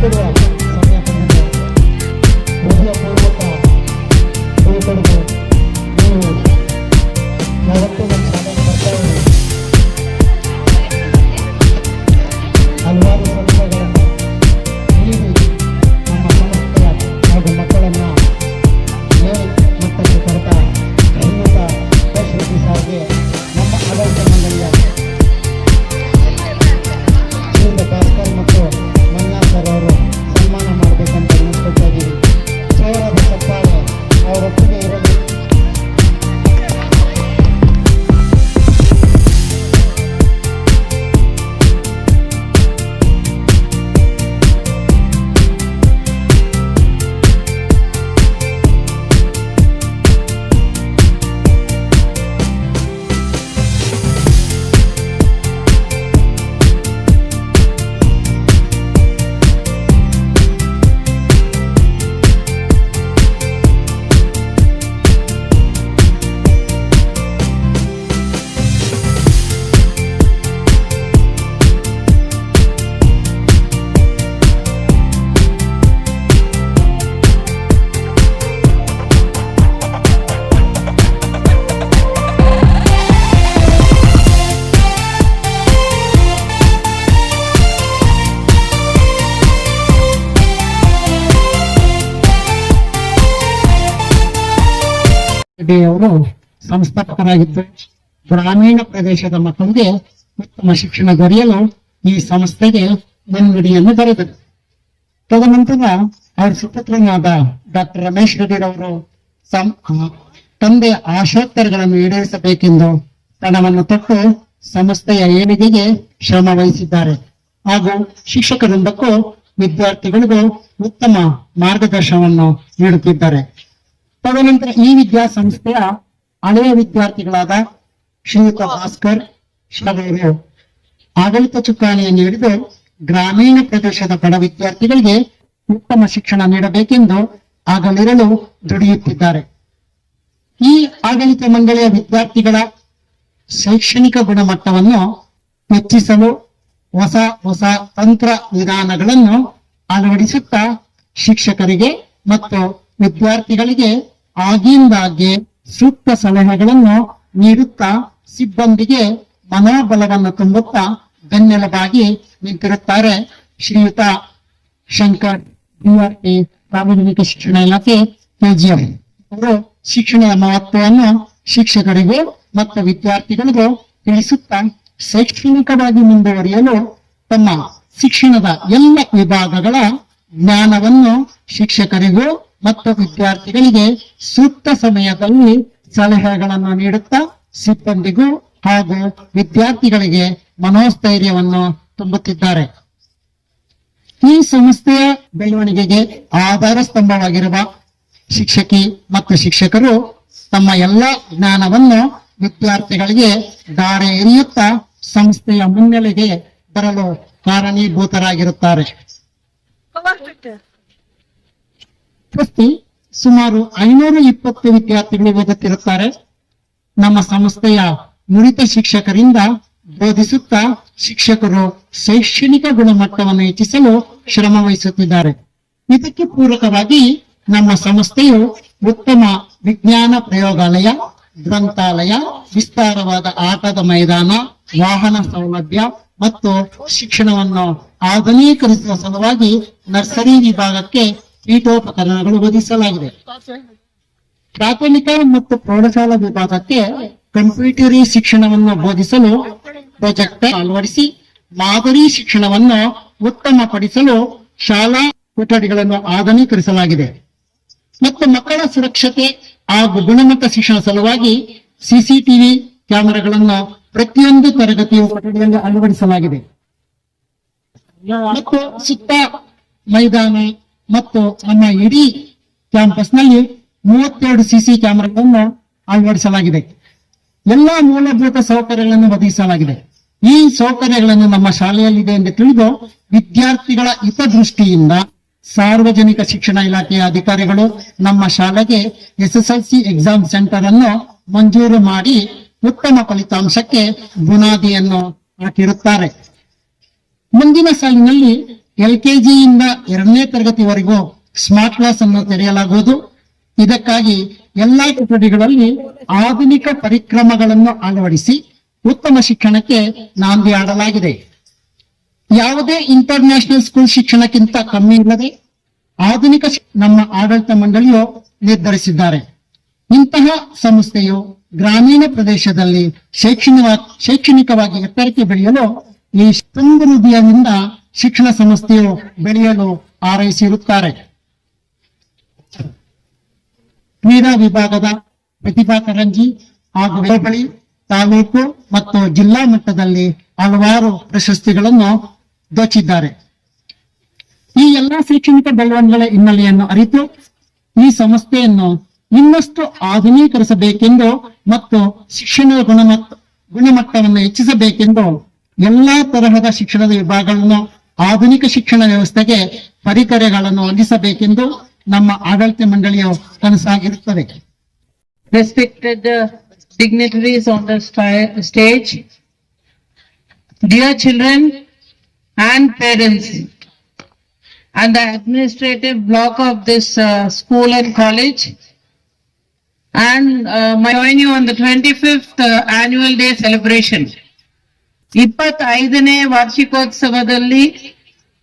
Instagram. ಸಂಸ್ಥಾಪಕರಾಗಿದ್ದು ಗ್ರಾಮೀಣ ಪ್ರದೇಶದ ಮಕ್ಕಳಿಗೆ ಉತ್ತಮ ಶಿಕ್ಷಣ ದೊರೆಯಲು ಈ ಸಂಸ್ಥೆಗೆ ಮುನ್ನುಡಿಯನ್ನು ಬರೆದರು. ತದನಂತರ ಅವರ ಸುಪುತ್ರನಾದ ಡಾಕ್ಟರ್ ರಮೇಶ್ ರೆಡ್ಡಿರವರು ತಂದೆಯ ಆಶೋತ್ತರಗಳನ್ನು ಈಡೇರಿಸಬೇಕೆಂದು ಪಣವನ್ನು ತೊಟ್ಟು ಸಂಸ್ಥೆಯ ಏಳಿಗೆಗೆ ಶ್ರಮ ವಹಿಸಿದ್ದಾರೆ. ಹಾಗೂ ಶಿಕ್ಷಕರಿಂದಕ್ಕೂ ವಿದ್ಯಾರ್ಥಿಗಳಿಗೂ ಉತ್ತಮ ಮಾರ್ಗದರ್ಶನವನ್ನು ನೀಡುತ್ತಿದ್ದಾರೆ. ತದನಂತರ ಈ ವಿದ್ಯಾಸಂಸ್ಥೆಯ ಹಳೆಯ ವಿದ್ಯಾರ್ಥಿಗಳಾದ ಶ್ರೀಯುತ ಭಾಸ್ಕರ್ ಶಾಲೆಯವರು ಆಡಳಿತ ಚುಕ್ಕಾಣಿಯನ್ನು ಹಿಡಿದು ಗ್ರಾಮೀಣ ಪ್ರದೇಶದ ಬಡ ವಿದ್ಯಾರ್ಥಿಗಳಿಗೆ ಉತ್ತಮ ಶಿಕ್ಷಣ ನೀಡಬೇಕೆಂದು ಆಗಲಿರಲು ದುಡಿಯುತ್ತಿದ್ದಾರೆ. ಈ ಆಡಳಿತ ಮಂಡಳಿಯ ವಿದ್ಯಾರ್ಥಿಗಳ ಶೈಕ್ಷಣಿಕ ಗುಣಮಟ್ಟವನ್ನು ಹೆಚ್ಚಿಸಲು ಹೊಸ ಹೊಸ ತಂತ್ರ ವಿಧಾನಗಳನ್ನು ಅಳವಡಿಸುತ್ತಾ ಶಿಕ್ಷಕರಿಗೆ ಮತ್ತು ವಿದ್ಯಾರ್ಥಿಗಳಿಗೆ ಆಗಿಂದಾಗ್ಗೆ ಸೂಕ್ತ ಸಲಹೆಗಳನ್ನು ನೀಡುತ್ತಾ ಸಿಬ್ಬಂದಿಗೆ ಮನೋಬಲವನ್ನು ತುಂಬುತ್ತಾ ಬೆನ್ನೆಲುಬಾಗಿ ನಿಂತಿರುತ್ತಾರೆ ಶ್ರೀಯುತ ಶಂಕರ್ ಡಿಆರ್ಟಿ ಸಾರ್ವಜನಿಕ ಶಿಕ್ಷಣ ಇಲಾಖೆ, ಕೆಜಿಎಂ ಅವರು ಶಿಕ್ಷಣದ ಮಹತ್ವವನ್ನು ಶಿಕ್ಷಕರಿಗೂ ಮತ್ತು ವಿದ್ಯಾರ್ಥಿಗಳಿಗೂ ತಿಳಿಸುತ್ತಾ ಶೈಕ್ಷಣಿಕವಾಗಿ ಮುಂದುವರಿಯಲು ತಮ್ಮ ಶಿಕ್ಷಣದ ಎಲ್ಲ ವಿಭಾಗಗಳ ಜ್ಞಾನವನ್ನು ಶಿಕ್ಷಕರಿಗೂ ಮತ್ತು ವಿದ್ಯಾರ್ಥಿಗಳಿಗೆ ಸೂಕ್ತ ಸಮಯದಲ್ಲಿ ಸಲಹೆಗಳನ್ನು ನೀಡುತ್ತಾ ಸಿಬ್ಬಂದಿಗೂ ಹಾಗೂ ವಿದ್ಯಾರ್ಥಿಗಳಿಗೆ ಮನೋಸ್ಥೈರ್ಯವನ್ನು ತುಂಬುತ್ತಿದ್ದಾರೆ. ಈ ಸಂಸ್ಥೆಯ ಬೆಳವಣಿಗೆಗೆ ಆಧಾರ ಸ್ತಂಭವಾಗಿರುವ ಶಿಕ್ಷಕಿ ಮತ್ತು ಶಿಕ್ಷಕರು ತಮ್ಮ ಎಲ್ಲ ಜ್ಞಾನವನ್ನು ವಿದ್ಯಾರ್ಥಿಗಳಿಗೆ ದಾರೆ ಎರಿಯುತ್ತಾ ಸಂಸ್ಥೆಯ ಮುನ್ನೆಲೆಗೆ ಬರಲು ಕಾರಣೀಭೂತರಾಗಿರುತ್ತಾರೆ. ಪ್ರತಿ ಸುಮಾರು ಐನೂರ ಇಪ್ಪತ್ತು ವಿದ್ಯಾರ್ಥಿಗಳು ಓದುತ್ತಿರುತ್ತಾರೆ. ನಮ್ಮ ಸಂಸ್ಥೆಯ ನುರಿತ ಶಿಕ್ಷಕರಿಂದ ಬೋಧಿಸುತ್ತಾ ಶಿಕ್ಷಕರು ಶೈಕ್ಷಣಿಕ ಗುಣಮಟ್ಟವನ್ನು ಹೆಚ್ಚಿಸಲು ಶ್ರಮ ವಹಿಸುತ್ತಿದ್ದಾರೆ. ಇದಕ್ಕೆ ಪೂರಕವಾಗಿ ನಮ್ಮ ಸಂಸ್ಥೆಯು ಉತ್ತಮ ವಿಜ್ಞಾನ ಪ್ರಯೋಗಾಲಯ, ಗ್ರಂಥಾಲಯ, ವಿಸ್ತಾರವಾದ ಆಟದ ಮೈದಾನ, ವಾಹನ ಸೌಲಭ್ಯ ಮತ್ತು ಶಿಕ್ಷಣವನ್ನು ಆಧುನೀಕರಿಸುವ ಸಲುವಾಗಿ ನರ್ಸರಿ ವಿಭಾಗಕ್ಕೆ ಪೀಠೋಪಕರಣಗಳು ಒದಗಿಸಲಾಗಿದೆ. ಪ್ರಾಥಮಿಕ ಮತ್ತು ಪ್ರೌಢಶಾಲಾ ವಿಭಾಗಕ್ಕೆ ಕಂಪ್ಯೂಟರಿ ಶಿಕ್ಷಣವನ್ನು ಬೋಧಿಸಲು ಪ್ರೊಜೆಕ್ಟ್ ಅಳವಡಿಸಿ, ಮಾದರಿ ಶಿಕ್ಷಣವನ್ನು ಉತ್ತಮಪಡಿಸಲು ಶಾಲಾ ಕೊಠಡಿಗಳನ್ನು ಆಧುನೀಕರಿಸಲಾಗಿದೆ. ಮತ್ತು ಮಕ್ಕಳ ಸುರಕ್ಷತೆ ಹಾಗೂ ಗುಣಮಟ್ಟ ಶಿಕ್ಷಣ ಸಲುವಾಗಿ ಸಿಸಿಟಿವಿ ಕ್ಯಾಮೆರಾಗಳನ್ನು ಪ್ರತಿಯೊಂದು ತರಗತಿಯ ಕೊಠಡಿಯಲ್ಲಿ ಅಳವಡಿಸಲಾಗಿದೆ. ಮತ್ತು ಸುತ್ತ ಮೈದಾನ ಮತ್ತು ನಮ್ಮ ಇಡೀ ಕ್ಯಾಂಪಸ್ನಲ್ಲಿ ಮೂವತ್ತೆರಡು ಸಿಸಿ ಕ್ಯಾಮೆರಾಗಳನ್ನು ಅಳವಡಿಸಲಾಗಿದೆ. ಎಲ್ಲಾ ಮೂಲಭೂತ ಸೌಕರ್ಯಗಳನ್ನು ಒದಗಿಸಲಾಗಿದೆ. ಈ ಸೌಕರ್ಯಗಳನ್ನು ನಮ್ಮ ಶಾಲೆಯಲ್ಲಿದೆ ಎಂದು ತಿಳಿದು ವಿದ್ಯಾರ್ಥಿಗಳ ಹಿತದೃಷ್ಟಿಯಿಂದ ಸಾರ್ವಜನಿಕ ಶಿಕ್ಷಣ ಇಲಾಖೆಯ ಅಧಿಕಾರಿಗಳು ನಮ್ಮ ಶಾಲೆಗೆ ಎಸ್ಎಸ್ಎಲ್ಸಿ ಎಕ್ಸಾಮ್ ಸೆಂಟರ್ ಅನ್ನು ಮಂಜೂರು ಮಾಡಿ ಉತ್ತಮ ಫಲಿತಾಂಶಕ್ಕೆ ಬುನಾದಿಯನ್ನು ಹಾಕಿರುತ್ತಾರೆ. ಮುಂದಿನ ಸಾಲಿನಲ್ಲಿ ಎಲ್ಕೆಜಿಯಿಂದ ಎರಡನೇ ತರಗತಿವರೆಗೂ ಸ್ಮಾರ್ಟ್ ಕ್ಲಾಸ್ ಅನ್ನು ತೆರೆಯಲಾಗುವುದು. ಇದಕ್ಕಾಗಿ ಎಲ್ಲಾ ಕೊಠಡಿಗಳಲ್ಲಿ ಆಧುನಿಕ ಪರಿಕ್ರಮಗಳನ್ನು ಅಳವಡಿಸಿ ಉತ್ತಮ ಶಿಕ್ಷಣಕ್ಕೆ ನಾಂದಿ ಆಡಲಾಗಿದೆ ಯಾವುದೇ ಇಂಟರ್ ನ್ಯಾಷನಲ್ ಸ್ಕೂಲ್ ಶಿಕ್ಷಣಕ್ಕಿಂತ ಕಮ್ಮಿ ಇಲ್ಲದೆ ಆಧುನಿಕ ನಮ್ಮ ಆಡಳಿತ ಮಂಡಳಿಯು ನಿರ್ಧರಿಸಿದ್ದಾರೆ. ಇಂತಹ ಸಂಸ್ಥೆಯು ಗ್ರಾಮೀಣ ಪ್ರದೇಶದಲ್ಲಿ ಶೈಕ್ಷಣಿಕ, ಶೈಕ್ಷಣಿಕವಾಗಿ ಎತ್ತರಕ್ಕೆ ಬೆಳೆಯಲು ಈ ಸಮೃದ್ಧಿಯಿಂದ ಶಿಕ್ಷಣ ಸಂಸ್ಥೆಯು ಬೆಳೆಯಲು ಹಾರೈಸಿರುತ್ತಾರೆ ಕ್ರೀಡಾ ವಿಭಾಗದ ಪ್ರತಿಭಾ ಕಾರಂಜಿ ಹಾಗೂ ಹೋಬಳಿ ತಾಲೂಕು ಮತ್ತು ಜಿಲ್ಲಾ ಮಟ್ಟದಲ್ಲಿ ಹಲವಾರು ಪ್ರಶಸ್ತಿಗಳನ್ನು ದೋಚಿದ್ದಾರೆ. ಈ ಎಲ್ಲಾ ಶೈಕ್ಷಣಿಕ ಬೆಳವಣಿಗೆಗಳ ಹಿನ್ನೆಲೆಯನ್ನು ಅರಿತು ಈ ಸಂಸ್ಥೆಯನ್ನು ಇನ್ನಷ್ಟು ಆಧುನೀಕರಿಸಬೇಕೆಂದು ಮತ್ತು ಶಿಕ್ಷಣದ ಗುಣಮಟ್ಟ ಗುಣಮಟ್ಟವನ್ನು ಹೆಚ್ಚಿಸಬೇಕೆಂದು ಎಲ್ಲಾ ತರಹದ ಶಿಕ್ಷಣದ ವಿಭಾಗಗಳನ್ನು ಆಧುನಿಕ ಶಿಕ್ಷಣ ವ್ಯವಸ್ಥೆಗೆ ಪರಿಕರೆಗಳನ್ನು ಹೊಂದಿಸಬೇಕೆಂದು ನಮ್ಮ ಆಡಳಿತ ಮಂಡಳಿಯ ಕನಸಾಗಿರುತ್ತದೆ. Respected dignitaries on the stage dear children and parents and the administrative block of this school and college and my on the twenty fifth annual day celebrations ಇಪ್ಪತ್ತೈದನೇ ವಾರ್ಷಿಕೋತ್ಸವದಲ್ಲಿ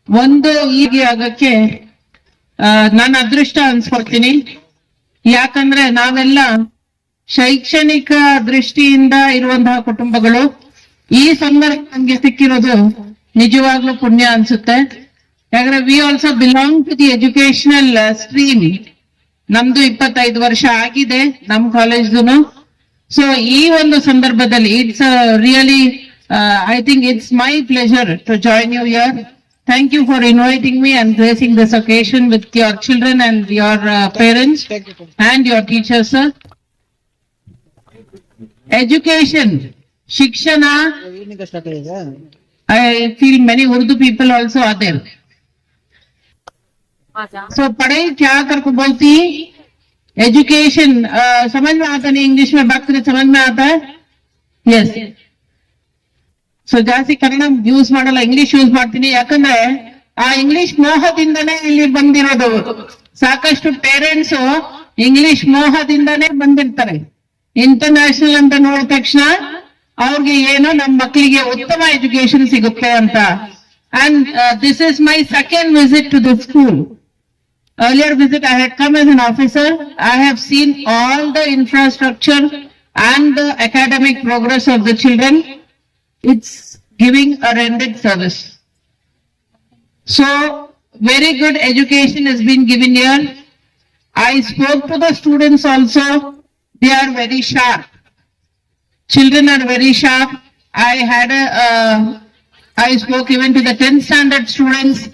ಒಂದು ಹೀಗೆ ಆಗಕ್ಕೆ ನಾನು ಅದೃಷ್ಟ ಅನ್ಸ್ಕೊಳ್ತೀನಿ ಯಾಕಂದ್ರೆ ನಾವೆಲ್ಲ ಶೈಕ್ಷಣಿಕ ದೃಷ್ಟಿಯಿಂದ ಇರುವಂತಹ ಕುಟುಂಬಗಳು, ಈ ಸಂದರ್ಭ ನಮ್ಗೆ ಸಿಕ್ಕಿರೋದು ನಿಜವಾಗ್ಲೂ ಪುಣ್ಯ ಅನ್ಸುತ್ತೆ. ಯಾಕಂದ್ರೆ we also belong to the educational stream ನಮ್ದು ಇಪ್ಪತ್ತೈದು ವರ್ಷ ಆಗಿದೆ, ನಮ್ ಕಾಲೇಜ್ದು ಸೊ ಈ ಒಂದು ಸಂದರ್ಭದಲ್ಲಿ it's really Uh, I think it's my pleasure to join you here. Thank you for inviting me and gracing this occasion with your children and your uh, parents and your teachers, sir. Education, Shikshana, I feel many Urdu people also are there. So, पढ़े kya कर bolti? Education. Education समझ में आता नहीं English में बात करें समझ yes. ಸೊ ಜಾಸ್ತಿ ಕನ್ನಡ ಯೂಸ್ ಮಾಡಲ್ಲ ಇಂಗ್ಲಿಷ್ ಯೂಸ್ ಮಾಡ್ತೀನಿ. ಯಾಕಂದ್ರೆ, ಆ ಇಂಗ್ಲಿಷ್ ಮೋಹದಿಂದನೇ ಇಲ್ಲಿ ಬಂದಿರೋದು. ಸಾಕಷ್ಟು ಪೇರೆಂಟ್ಸ್ ಇಂಗ್ಲಿಷ್ ಮೋಹದಿಂದನೇ ಬಂದಿರ್ತಾರೆ. ಇಂಟರ್ನ್ಯಾಷನಲ್ ಅಂತ ನೋಡಿದ ತಕ್ಷಣ ಅವ್ರಿಗೆ ಏನು ನಮ್ಮ ಮಕ್ಕಳಿಗೆ ಉತ್ತಮ ಎಜುಕೇಶನ್ ಸಿಗುತ್ತೆ ಅಂತ. And this is my second visit to the school earlier visit, I had come as an officer. I have seen all the infrastructure and the academic progress of the children. It's giving a rendered service. So, very good education has been given here. I spoke to the students also. They are very sharp. Children are very sharp. I had a, uh, I spoke even to the 10th standard students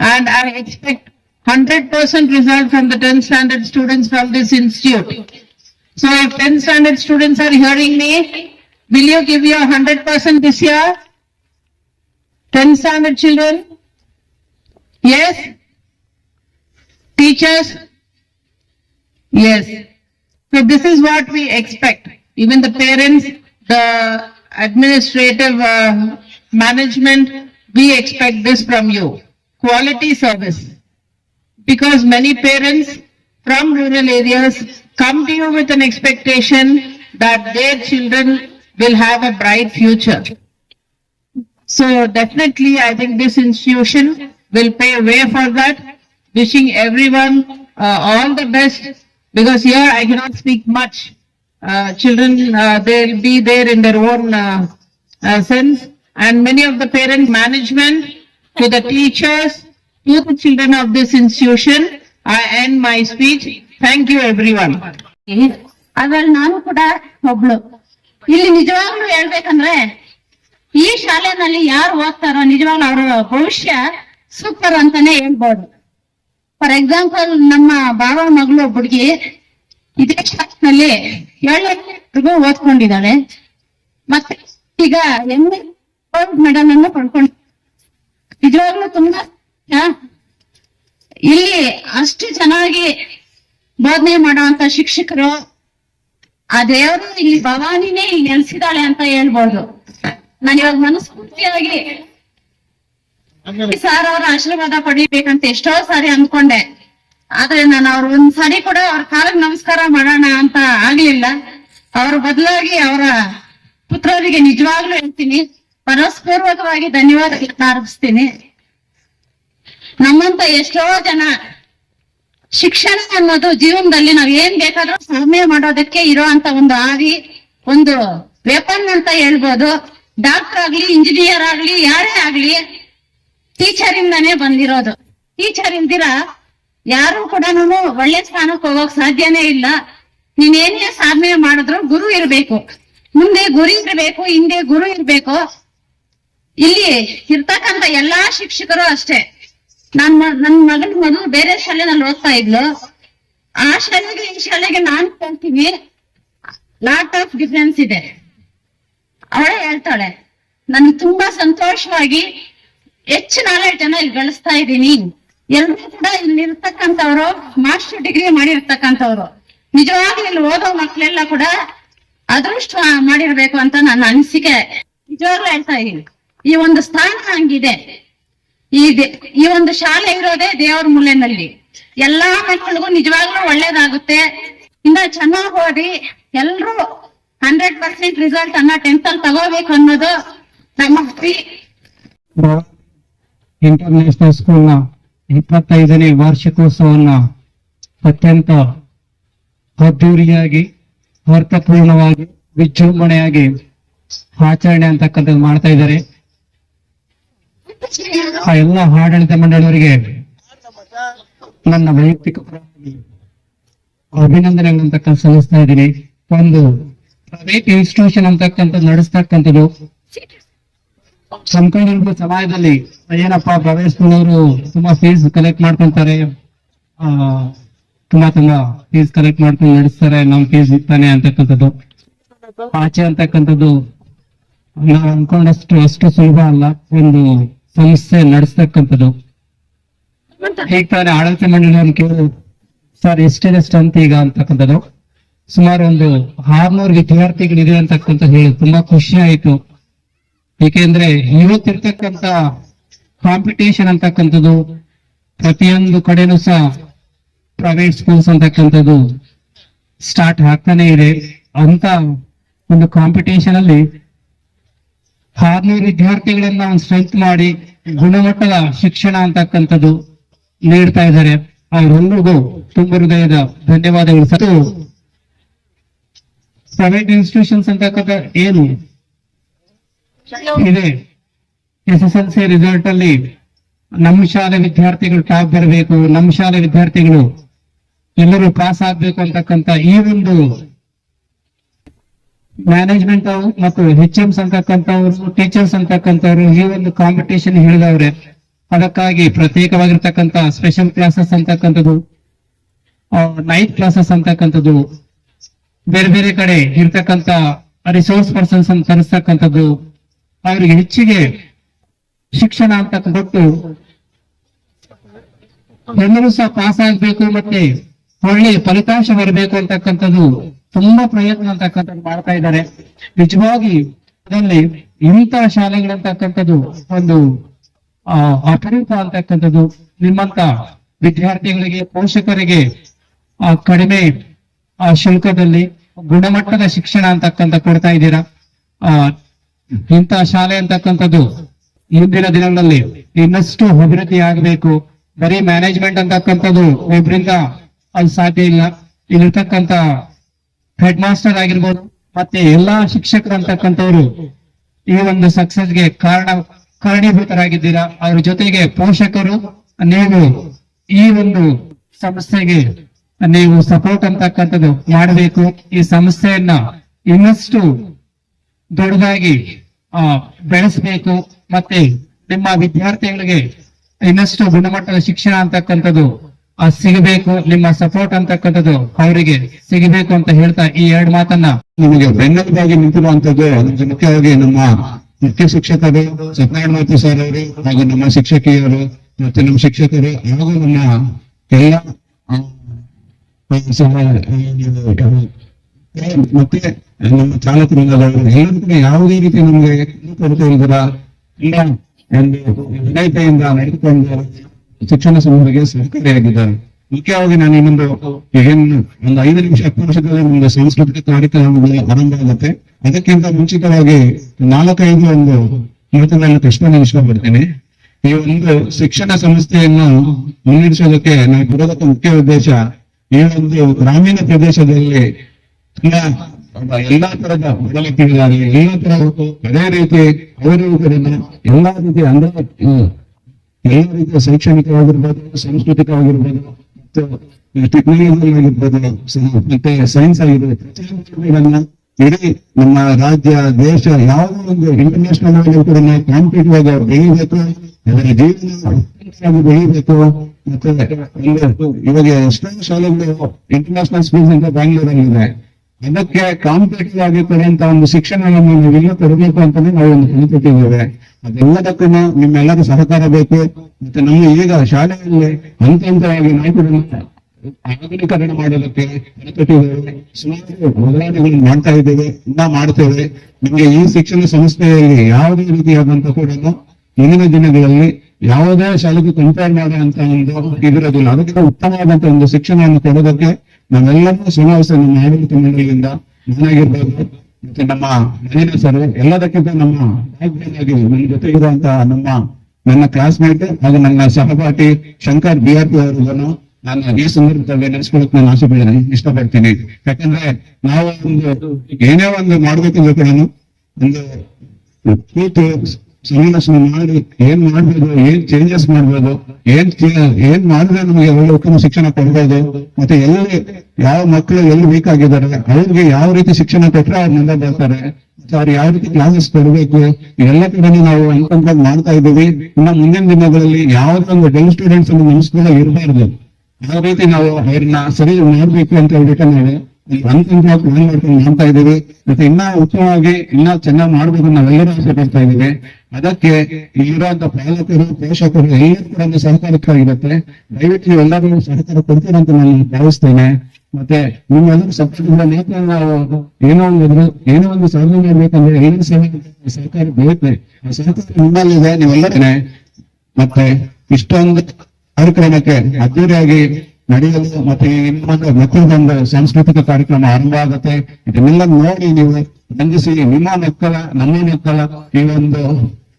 and I expect hundred percent result from the tenth standard students from this institute. So if tenth standard students are hearing me, will you give your hundred percent this year? Tenth standard children? Yes? Teachers? Yes. So this is what we expect. Even the parents, the administrative uh, management, we expect this from you. Quality service because many parents from rural areas come to you with an expectation that their children will have a bright future. So definitely, I think this institution will pay way for that. Wishing everyone uh, all the best because here I cannot speak much. Uh, children, uh, they'll be there in their own uh, uh, sense and many of the parent management to the teachers, to the children of this institution. I end my speech. Thank you everyone. ಅದ್ರಲ್ಲಿ ನಾನು ಕೂಡ ಒಬ್ಳು ಇಲ್ಲಿ ನಿಜವಾಗ್ಲೂ ಹೇಳ್ಬೇಕಂದ್ರೆ ಈ ಶಾಲೆನಲ್ಲಿ ಯಾರು ಓದ್ತಾರೋ ನಿಜವಾಗ್ಲೂ ಅವರ ಭವಿಷ್ಯ ಸೂಪರ್ ಅಂತಾನೆ ಹೇಳ್ಬೋದು. ಫಾರ್ ಎಕ್ಸಾಂಪಲ್ ನಮ್ಮ ಬಾವ ಮಗಳು ಹುಡುಗಿ ಇದೇ ಶಾಲೆನಲ್ಲಿ ಏಳನೇವರೆಗೂ ಓದ್ಕೊಂಡಿದ್ದಾಳೆ. ಮತ್ತೆ ಈಗ ಎಂ ಗೋಲ್ಡ್ ಮೆಡಲ್ ಅನ್ನು ಪಡ್ಕೊಂಡು ನಿಜವಾಗ್ಲೂ ತುಂಬಾ ಇಲ್ಲಿ ಅಷ್ಟು ಚೆನ್ನಾಗಿ ಬೋಧನೆ ಮಾಡುವಂತ ಶಿಕ್ಷಕರು ಆ ದೇವರು ಇಲ್ಲಿ ಭವಾನಿನೇ ಇಲ್ಲಿ ನೆಲೆಸಿದಾಳೆ ಅಂತ ಹೇಳ್ಬೋದು. ನಾನು ಇವಾಗ ಮನಸ್ಫೂರ್ತಿಯಾಗಿ ಸರ್ ಅವರ ಆಶೀರ್ವಾದ ಪಡಿಬೇಕಂತ ಎಷ್ಟೋ ಸಾರಿ ಅಂದ್ಕೊಂಡೆ. ಆದ್ರೆ ನಾನು ಅವ್ರ ಒಂದ್ ಸಾರಿ ಕೂಡ ಅವ್ರ ಕಾಲಿಗೆ ನಮಸ್ಕಾರ ಮಾಡೋಣ ಅಂತ ಆಗ್ಲಿಲ್ಲ. ಅವ್ರ ಬದಲಾಗಿ ಅವರ ಪುತ್ರರಿಗೆ ನಿಜವಾಗ್ಲೂ ಹೇಳ್ತೀನಿ, ಮನಸ್ಪೂರ್ವಕವಾಗಿ ಧನ್ಯವಾದ ಅರ್ಪಿಸ್ತೀನಿ. ನಮ್ಮಂತ ಎಷ್ಟೋ ಜನ ಶಿಕ್ಷಣ ಅನ್ನೋದು ಜೀವನದಲ್ಲಿ ನಾವ್ ಏನ್ ಬೇಕಾದ್ರೂ ಸಾಧನೆ ಮಾಡೋದಕ್ಕೆ ಇರೋಂತ ಒಂದು ಆವಿ, ಒಂದು ವೆಪನ್ ಅಂತ ಹೇಳ್ಬೋದು. ಡಾಕ್ಟರ್ ಆಗ್ಲಿ ಇಂಜಿನಿಯರ್ ಆಗ್ಲಿ, ಯಾರೇ ಆಗ್ಲಿ ಟೀಚರ್ ಇಂದಾನೇ ಬಂದಿರೋದು. ಟೀಚರ್ ಇಂದಿರ ಯಾರು ಕೂಡ ಒಳ್ಳೆ ಸ್ಥಾನಕ್ಕೆ ಹೋಗೋಕ್ ಸಾಧ್ಯನೇ ಇಲ್ಲ. ನೀನ್ ಏನೇ ಸಾಧನೆ ಮಾಡಿದ್ರು ಗುರು ಇರ್ಬೇಕು. ಮುಂದೆ ಗುರಿ ಇರ್ಬೇಕು, ಹಿಂದೆ ಗುರು ಇರ್ಬೇಕು. ಇಲ್ಲಿ ಇರ್ತಕ್ಕಂತ ಎಲ್ಲಾ ಶಿಕ್ಷಕರು ಅಷ್ಟೇ. ನನ್ ನನ್ ಮಗನ್ ಮಗು ಬೇರೆ ಶಾಲೆನಲ್ಲಿ ಓದ್ತಾ ಇದ್ಲು. ಆ ಶಾಲೆಗೆ, ಈ ಶಾಲೆಗೆ ನಾನ್ ಕಲ್ತೀವಿ ಲಾಟ್ ಆಫ್ ಡಿಫ್ರೆನ್ಸ್ ಇದೆ. ಅವಳೇ ಹೇಳ್ತಾಳೆ, ನನ್ಗೆ ತುಂಬಾ ಸಂತೋಷವಾಗಿ ಹೆಚ್ಚು ನಾಲೆಡ್ಜ್ ಜನ ಇಲ್ಲಿ ಗಳಿಸ್ತಾ ಇದ್ದೀನಿ. ಎಲ್ಲರೂ ಕೂಡ ಇಲ್ಲಿ ಇರ್ತಕ್ಕಂಥವ್ರು ಮಾಸ್ಟರ್ ಡಿಗ್ರಿ ಮಾಡಿರ್ತಕ್ಕಂಥವ್ರು. ನಿಜವಾಗಿ ಇಲ್ಲಿ ಓದೋ ಮಕ್ಳೆಲ್ಲ ಕೂಡ ಅದೃಷ್ಟ ಮಾಡಿರ್ಬೇಕು ಅಂತ ನನ್ನ ಅನಿಸಿಕೆ. ನಿಜವಾಗ್ಲೂ ಹೇಳ್ತಾ ಇದೀನಿ ಈ ಒಂದು ಸ್ಥಾನ ಹಂಗಿದೆ. ಈ ಈ ಒಂದು ಶಾಲೆ ಇರೋದೇ ದೇವರ ಮೂಲೆನಲ್ಲಿ. ಎಲ್ಲಾ ಮಕ್ಕಳಿಗೂ ನಿಜವಾಗ್ಲೂ ಒಳ್ಳೇದಾಗುತ್ತೆ. ಇನ್ನ ಚೆನ್ನಾಗ್ ಓದಿ ಎಲ್ರು ಹಂಡ್ರೆಡ್ ಪರ್ಸೆಂಟ್ ರಿಸಲ್ಟ್ ಅನ್ನ ಟೆಂತ್ ಅಲ್ಲಿ ತಗೋಬೇಕು ಅನ್ನೋದು ನಮ್ಮ ಗುರಿ. ಸ್ಕೂಲ್ನ ಇಪ್ಪತ್ತೈದನೇ ವಾರ್ಷಿಕೋತ್ಸವನ್ನ ಅತ್ಯಂತ ಅದ್ದೂರಿಯಾಗಿ, ಅರ್ಥಪೂರ್ಣವಾಗಿ, ವಿಜೃಂಭಣೆಯಾಗಿ ಆಚರಣೆ ಅಂತಕ್ಕಂಥದ್ದು ಮಾಡ್ತಾ ಇದ್ದಾರೆ. ಆ ಎಲ್ಲ ಆಡಳಿತ ಮಂಡಳಿಯವರಿಗೆ ನನ್ನ ವೈಯಕ್ತಿಕ ಪರವಾಗಿ ಅಭಿನಂದನೆಗಳಂತಕ್ಕಂಥ ಸಲ್ಲಿಸ್ತಾ ಇದ್ದೀನಿ. ಒಂದು ಪ್ರೈವೇಟ್ ಇನ್ಸ್ಟಿಟ್ಯೂಷನ್ ಅಂತಕ್ಕಂಥದ್ದು ನಡೆಸ್ತಕ್ಕಂಥದ್ದು. ಸಂಕೀರ್ಣ ಸಮಾಜದಲ್ಲಿ ಏನಪ್ಪಾ ಅವರು ತುಂಬಾ ಫೀಸ್ ಕಲೆಕ್ಟ್ ಮಾಡ್ಕೊಂತಾರೆ. ಆ, ತುಂಬಾ ತುಂಬಾ ಫೀಸ್ ಕಲೆಕ್ಟ್ ಮಾಡ್ಕೊಂಡು ನಡೆಸ್ತಾರೆ. ನಮ್ ಫೀಸ್ ಇರ್ತಾನೆ ಅಂತಕ್ಕಂಥದ್ದು. ಆಚೆ ಅಂತಕ್ಕಂಥದ್ದು ನಾವು ಅನ್ಕೊಂಡಷ್ಟು ಅಷ್ಟು ಸುಲಭ ಅಲ್ಲ. ಒಂದು ಸಂಸ್ಥೆ ನಡೆಸ್ತಕ್ಕಂಥದ್ದು. ಈಗ ತಾನೇ ಆಡಳಿತ ಮಂಡಳಿಯನ್ನು ಕೇಳಿ ಸರ್ ಎಷ್ಟಿದೆ ಸ್ಟ್ರೆಂತ್ ಈಗ? ಅಂತಕ್ಕಂಥದ್ದು. ಸುಮಾರು ಒಂದು ಆರ್ನೂರು ವಿದ್ಯಾರ್ಥಿಗಳಿದೆ ಅಂತಕ್ಕಂಥ ಹೇಳಿ ತುಂಬಾ ಖುಷಿ ಆಯ್ತು. ಏಕೆಂದ್ರೆ ಇವತ್ತಿರ್ತಕ್ಕಂಥ ಕಾಂಪಿಟೇಷನ್ ಅಂತಕ್ಕಂಥದ್ದು ಪ್ರತಿಯೊಂದು ಕಡೆನೂ ಸಹ ಪ್ರೈವೇಟ್ ಸ್ಕೂಲ್ಸ್ ಅಂತಕ್ಕಂಥದ್ದು ಸ್ಟಾರ್ಟ್ ಆಗ್ತಾನೆ ಇದೆ. ಅಂತ ಒಂದು ಕಾಂಪಿಟೇಷನ್ ಅಲ್ಲಿ ಆರ್ನೂರು ವಿದ್ಯಾರ್ಥಿಗಳನ್ನ ಒಂದು ಸ್ಟ್ರೆಂತ್ ಮಾಡಿ ಗುಣಮಟ್ಟದ ಶಿಕ್ಷಣ ಅಂತಕ್ಕಂಥದ್ದು ನೀಡ್ತಾ ಇದ್ದಾರೆ. ಅವರೆಲ್ಲರಿಗೂ ತುಂಬ ಹೃದಯದ ಧನ್ಯವಾದಗಳು. ಸತ್ತು ಪ್ರೈವೇಟ್ ಇನ್ಸ್ಟಿಟ್ಯೂಷನ್ಸ್ ಅಂತಕ್ಕಂಥ ಏನು? ಇದೆ. S S L C result ಅಲ್ಲಿ ನಮ್ಮ ಶಾಲೆ ವಿದ್ಯಾರ್ಥಿಗಳು ಟಾಪ್ ಬರಬೇಕು. ನಮ್ಮ ಶಾಲೆ ವಿದ್ಯಾರ್ಥಿಗಳು ಎಲ್ಲರೂ ಪಾಸ್ ಆಗ್ಬೇಕು ಅಂತಕ್ಕಂಥ ಈ ಒಂದು ಮ್ಯಾನೇಜ್ಮೆಂಟ್ ಮತ್ತು ಹೆಚ್ ಎಮ್ಸ್ ಅಂತಕ್ಕಂಥವ್ರು ಟೀಚರ್ಸ್ ಅಂತಕ್ಕಂಥವ್ರು ಈ ಒಂದು ಕಾಂಪಿಟೇಷನ್ ಹೇಳಿದವ್ರೆ ಅದಕ್ಕಾಗಿ ಪ್ರತ್ಯೇಕವಾಗಿರ್ತಕ್ಕಂಥ ಸ್ಪೆಷಲ್ ಕ್ಲಾಸಸ್ ಅಂತಕ್ಕಂಥದ್ದು ನೈಟ್ ಕ್ಲಾಸಸ್ ಅಂತಕ್ಕಂಥದ್ದು, ಬೇರೆ ಬೇರೆ ಕಡೆ ಇರ್ತಕ್ಕಂಥ ರಿಸೋರ್ಸ್ ಪರ್ಸನ್ಸ್ ಅನ್ನು ತರಿಸ್ತಕ್ಕಂಥದ್ದು, ಅವರಿಗೆ ಹೆಚ್ಚಿಗೆ ಶಿಕ್ಷಣ ಅಂತ ಕೊಟ್ಟು ಎಲ್ಲರೂ ಸಹ ಪಾಸ್ ಆಗ್ಬೇಕು ಮತ್ತೆ ಒಳ್ಳೆ ಫಲಿತಾಂಶ ಬರಬೇಕು ಅಂತಕ್ಕಂಥದ್ದು ತುಂಬಾ ಪ್ರಯತ್ನ ಅಂತಕ್ಕಂಥದ್ದು ಮಾಡ್ತಾ ಇದ್ದಾರೆ. ನಿಜವಾಗಿ ಅದರಲ್ಲಿ ಇಂಥ ಶಾಲೆಗಳಂತಕ್ಕಂಥದ್ದು ಒಂದು ಅಪರೂಪ ಅಂತಕ್ಕಂಥದ್ದು ನಿಮ್ಮಂತ ವಿದ್ಯಾರ್ಥಿಗಳಿಗೆ ಪೋಷಕರಿಗೆ ಆ, ಕಡಿಮೆ ಶುಲ್ಕದಲ್ಲಿ ಗುಣಮಟ್ಟದ ಶಿಕ್ಷಣ ಅಂತಕ್ಕಂಥ ಕೊಡ್ತಾ ಇದ್ದೀರಾ? ಆ ಇಂಥ ಶಾಲೆ ಅಂತಕ್ಕಂಥದ್ದು ಇಂದಿನ ದಿನಗಳಲ್ಲಿ ಇನ್ನಷ್ಟು ಅಭಿವೃದ್ಧಿ ಆಗಬೇಕು ಬರೀ ಮ್ಯಾನೇಜ್ಮೆಂಟ್ ಅಂತಕ್ಕಂಥದ್ದು ಒಬ್ಬರಿಂದ ಅದು ಸಾಧ್ಯ ಇಲ್ಲ. ಇಲ್ಲಿರ್ತಕ್ಕಂಥ ಹೆಡ್ ಮಾಸ್ಟರ್ ಆಗಿರ್ಬೋದು, ಮತ್ತೆ ಎಲ್ಲಾ ಶಿಕ್ಷಕರು ಅಂತಕ್ಕಂಥವ್ರು ಈ ಒಂದು ಸಕ್ಸಸ್ಗೆ ಕಾರಣ, ಕಾರಣೀಭೂತರಾಗಿದ್ದೀರಾ? ಅವ್ರ ಜೊತೆಗೆ ಪೋಷಕರು, ನೀವು ಈ ಒಂದು ಸಂಸ್ಥೆಗೆ ನೀವು ಸಪೋರ್ಟ್ ಅಂತಕ್ಕಂಥದ್ದು ಮಾಡಬೇಕು. ಈ ಸಂಸ್ಥೆಯನ್ನ ಇನ್ನಷ್ಟು ದೊಡ್ಡದಾಗಿ, ಆ, ಬೆಳೆಸಬೇಕು. ಮತ್ತೆ ನಿಮ್ಮ ವಿದ್ಯಾರ್ಥಿಗಳಿಗೆ ಇನ್ನಷ್ಟು ಗುಣಮಟ್ಟದ ಶಿಕ್ಷಣ ಅಂತಕ್ಕಂಥದ್ದು ಸಿಗಬೇಕು ನಿಮ್ಮ ಸಪೋರ್ಟ್ ಅಂತಕ್ಕಂಥದ್ದು ಅವರಿಗೆ ಸಿಗಬೇಕು ಅಂತ ಹೇಳ್ತಾ ಈ ಎರಡು ಮಾತನ್ನ. ನಿಮಗೆ ಬೆನ್ನೆಲುಬಾಗಿ ನಿಂತಿರುವಂತದ್ದು ಮುಖ್ಯವಾಗಿ ನಮ್ಮ ಮುಖ್ಯ ಶಿಕ್ಷಕರು ಸತ್ಯನಾರಾಯಣ ಸರ್ ಅವರು ಹಾಗೂ ನಮ್ಮ ಶಿಕ್ಷಕಿಯರು ಮತ್ತೆ ನಮ್ಮ ಶಿಕ್ಷಕರು ಹಾಗೂ ನಮ್ಮ ಎಲ್ಲ ಆ, ಆ, ಆ, ಮತ್ತೆ ನಮ್ಮ ಚಾಲಕರು ಎಲ್ಲರೂ ಕೂಡ ಯಾವುದೇ ರೀತಿ ನಮಗೆ ಕೊಡ್ತಾ ಇದ್ದೀರಾ ಇಲ್ಲ ಒಂದು ವಿನಯತೆಯಿಂದ ನಡೆದುಕೊಂಡು ಶಿಕ್ಷಣ ಸಂಸ್ಥೆಗೆ ಸಹಕಾರಿಯಾಗಿದ್ದಾರೆ. ಮುಖ್ಯವಾಗಿ ನಾನು ಇನ್ನೊಂದು ಒಂದು ಐದು ನಿಮಿಷ ಹತ್ತು ನಿಮಿಷದಲ್ಲಿ ಒಂದು ಸಾಂಸ್ಕೃತಿಕ ಕಾರ್ಯಕ್ರಮಗಳು ಆರಂಭ ಆಗುತ್ತೆ. ಅದಕ್ಕಿಂತ ಮುಂಚಿತವಾಗಿ ನಾಲ್ಕೈದು ಒಂದು ಮಾತುಗಳನ್ನು ಪ್ರಶ್ನೆ ಬರ್ತೇನೆ ಈ ಒಂದು ಶಿಕ್ಷಣ ಸಂಸ್ಥೆಯನ್ನು ಮುನ್ನಡೆಸೋದಕ್ಕೆ ನಾನು ಬಿಡೋದಕ್ಕೆ ಮುಖ್ಯ ಉದ್ದೇಶ ಈ ಒಂದು ಗ್ರಾಮೀಣ ಪ್ರದೇಶದಲ್ಲಿ ಎಲ್ಲಾ ತರದ ಬದಲಾವಣೆಗಳಾಗಲಿ ಎಲ್ಲಾ ತರ ಅದೇ ರೀತಿ ಅವರು ಎಲ್ಲಾ ರೀತಿ ಅಂದ್ರೆ ಎಲ್ಲ ರೀತಿಯ ಶೈಕ್ಷಣಿಕವಾಗಿರ್ಬೋದು, ಸಾಂಸ್ಕೃತಿಕವಾಗಿರ್ಬೋದು, ಮತ್ತು ಟೆಕ್ನಾಲಜಿ ಆಗಿರ್ಬೋದು ಮತ್ತೆ ಸೈನ್ಸ್ ಆಗಿರ್ಬೋದು ಇಡೀ ನಮ್ಮ ರಾಜ್ಯ, ದೇಶ ಯಾವುದೋ ಒಂದು ಇಂಟರ್ನ್ಯಾಷನಲ್ ಆಗಿ ಕೂಡ ಕಾಂಪಿಟೇಟಿವ್ ಆಗಿ ಅವ್ರು ಬೆಳಿಬೇಕು, ಅವರ ಜೀವನ ಬೆಳಿಬೇಕು, ಮತ್ತೆ ಇವಾಗ ಎಷ್ಟೊಂದು ಶಾಲೆಗಳು ಇಂಟರ್ನ್ಯಾಷನಲ್ ಸ್ಕೂಲ್ಸ್ ಅಂತ ಬ್ಯಾಂಗ್ಳೂರಲ್ಲಿ ಇದೆ. ಅದಕ್ಕೆ ಕಾಂಪಿಟೇಟಿವ್ ಅಂತ ಒಂದು ಶಿಕ್ಷಣವನ್ನು ನೀವೆಲ್ಲ ತರಬೇಕು ಅಂತಾನೆ ನಾವು ಒಂದು ಕಲಿತಿದ್ದೇವೆ ಅದೆಲ್ಲದಕ್ಕೂ ನಿಮ್ಮೆಲ್ಲರ ಸಹಕಾರ ಬೇಕು. ಮತ್ತೆ ನಮ್ಮ ಈಗ ಶಾಲೆಯಲ್ಲಿ ಹಂತ ಹಂತವಾಗಿ ನಾಯಕರನ್ನು ಆಧುನೀಕರಣ ಮಾಡೋದಕ್ಕೆ ಸುಮಾರು ಬದಲಾವಣೆಗಳನ್ನು ಮಾಡ್ತಾ ಇದ್ದೇವೆ, ಇನ್ನ ಮಾಡ್ತೇವೆ. ನಿಮಗೆ ಈ ಶಿಕ್ಷಣ ಸಂಸ್ಥೆಯಲ್ಲಿ ಯಾವುದೇ ರೀತಿಯಾದಂತ ಕೂಡ ಮುಂದಿನ ದಿನಗಳಲ್ಲಿ ಯಾವುದೇ ಶಾಲೆಗೆ ಕಂಪೇರ್ ಮಾಡುವಂತ ಒಂದು ಇದಿರೋದಿಲ್ಲ. ಅದಕ್ಕೆ ಉತ್ತಮವಾದಂತಹ ಒಂದು ಶಿಕ್ಷಣವನ್ನು ಕೊಡೋದಕ್ಕೆ ನಾವೆಲ್ಲರೂ ಶ್ರೀನಿವಾಸ ನಮ್ಮ ಆಡಳಿತ ಮಂಡಳಿಯಿಂದ ನಾನಾಗಿರ್ಬೋದು. ಮತ್ತೆ ನಮ್ಮ ಮಹಿಳಾ ಸರ್ ಎಲ್ಲದಕ್ಕಿಂತ ನಮ್ಮ ಆಗಿ ನನ್ನ ಜೊತೆ ಇರುವಂತಹ ನಮ್ಮ ನನ್ನ ಕ್ಲಾಸ್ಮೇಟ್ ಹಾಗೂ ನನ್ನ ಸಹಪಾಠಿ ಶಂಕರ್ ಬಿ ಆರ್ ಪಿ ಅವರನ್ನು ನಾನು ಈ ಸಂದರ್ಭದಲ್ಲಿ ನೆನೆಸ್ಕೊಳ್ಳೋಕೆ ನಾನು ಆಸೆ ಪಡ್ತೀನಿ ಇಷ್ಟಪಡ್ತೀನಿ ಯಾಕಂದ್ರೆ ನಾವು ಒಂದು ಏನೇ ಒಂದು ಮಾಡ್ಬೇಕಂದ್ರೆ ಕೂಡ ಒಂದು ಕೂತು ಸಮಾಲೋಚನೆ ಮಾಡಿ ಏನ್ ಮಾಡ್ಬೋದು, ಏನ್ ಚೇಂಜಸ್ ಮಾಡ್ಬೋದು, ಏನ್ ಏನ್ ಮಾಡಿದ್ರೆ ನಮಗೆ ಒಳ್ಳೆ ಉತ್ತಮ ಶಿಕ್ಷಣ ಕೊಡ್ಬೋದು, ಮತ್ತೆ ಎಲ್ಲಿ ಯಾವ ಮಕ್ಕಳು ಎಲ್ಲಿ ವೀಕ್ ಆಗಿದ್ದಾರೆ, ಅವ್ರಿಗೆ ಯಾವ ರೀತಿ ಶಿಕ್ಷಣ ಕೊಟ್ರೆ ಅವ್ರ ಮುಂದೆ ಬರ್ತಾರೆ ಅವ್ರು ಯಾವ ರೀತಿ ಕ್ಲಾಸಸ್ ಕೊಡ್ಬೇಕು ಎಲ್ಲ ಕಡೆ ನಾವು ಅನ್ಕೊಂಡ್ ಮಾಡ್ತಾ ಇದ್ದೀವಿ. ಇನ್ನ ಮುಂದಿನ ದಿನಗಳಲ್ಲಿ ಯಾವುದೇ ಒಂದು ಡೆಲ್ ಸ್ಟೂಡೆಂಟ್ಸ್ ಅನ್ನು ನಮಸ್ಕಾರ ಇರಬಾರ್ದು. ಯಾವ ರೀತಿ ನಾವು ಅವ್ರನ್ನ ಸರಿ ಮಾಡ್ಬೇಕು ಅಂತ ಹೇಳ್ಬಿಟ್ಟು ಮಾಡ್ತಾ ಇದ್ದೀವಿ. ಮತ್ತೆ ಇನ್ನ ಉತ್ತಮವಾಗಿ ಇನ್ನ ಚೆನ್ನಾಗಿ ಮಾಡ್ಬೇಕು ನಾವೆಲ್ಲರೂ ಆಸೆ ಪಡ್ತಾ ಇದ್ದೀವಿ ಅದಕ್ಕೆ ಇಲ್ಲಿರುವಂತ ಪಾಲಕರು, ಪೋಷಕರು ಎಲ್ಲರೂ ಕೂಡ ಒಂದು ಸಹಕಾರಕ್ಕಾಗಿರುತ್ತೆ. ದಯವಿಟ್ಟು ನೀವೆಲ್ಲರೂ ಸಹಕಾರ ಕೊಡ್ತೀರಂತ ನಾನು ಭಾವಿಸ್ತೇನೆ. ಮತ್ತೆ ನಿಮ್ಮೆಲ್ಲರೂ ಸಪೋರ್ಟ್ ನೇತ್ರ ನಾವು ಏನೋ ಒಂದು ಏನೋ ಒಂದು ಸಾಧನೆ ಮಾಡ್ಬೇಕಂದ್ರೆ ಎಲ್ಲರೂ ಸಹ ಸಹಕಾರ ಬೇಕು. ಆ ಸಹಕಾರ ನಿಮ್ಮಲ್ಲಿದೆ ನೀವೆಲ್ಲರೂ ಮತ್ತೆ ಇಷ್ಟೊಂದು ಕಾರ್ಯಕ್ರಮಕ್ಕೆ ಅದ್ದೂರಿಯಾಗಿ ನಡೆಯಲು, ಮತ್ತೆ ನಿಮ್ಮನ್ನು ಮಕ್ಕಳದೊಂದು ಸಾಂಸ್ಕೃತಿಕ ಕಾರ್ಯಕ್ರಮ ಆರಂಭ ಆಗುತ್ತೆ. ಇದನ್ನೆಲ್ಲ ನೋಡಿ ನೀವು ರಂಜಿಸಿ, ನಿಮ್ಮ ಮಕ್ಕಳ ನಮ್ಮ ಮಕ್ಕಳ ಈ ಒಂದು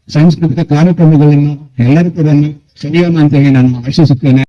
ಸಾಂಸ್ಕೃತಿಕ ಕಾರ್ಯಕ್ರಮಗಳನ್ನು ಎಲ್ಲರಿಗೂ ಸರಿಯೋಣ ಅಂತ ಹೇಳಿ ನಾನು ಆಶಿಸುತ್ತೇನೆ.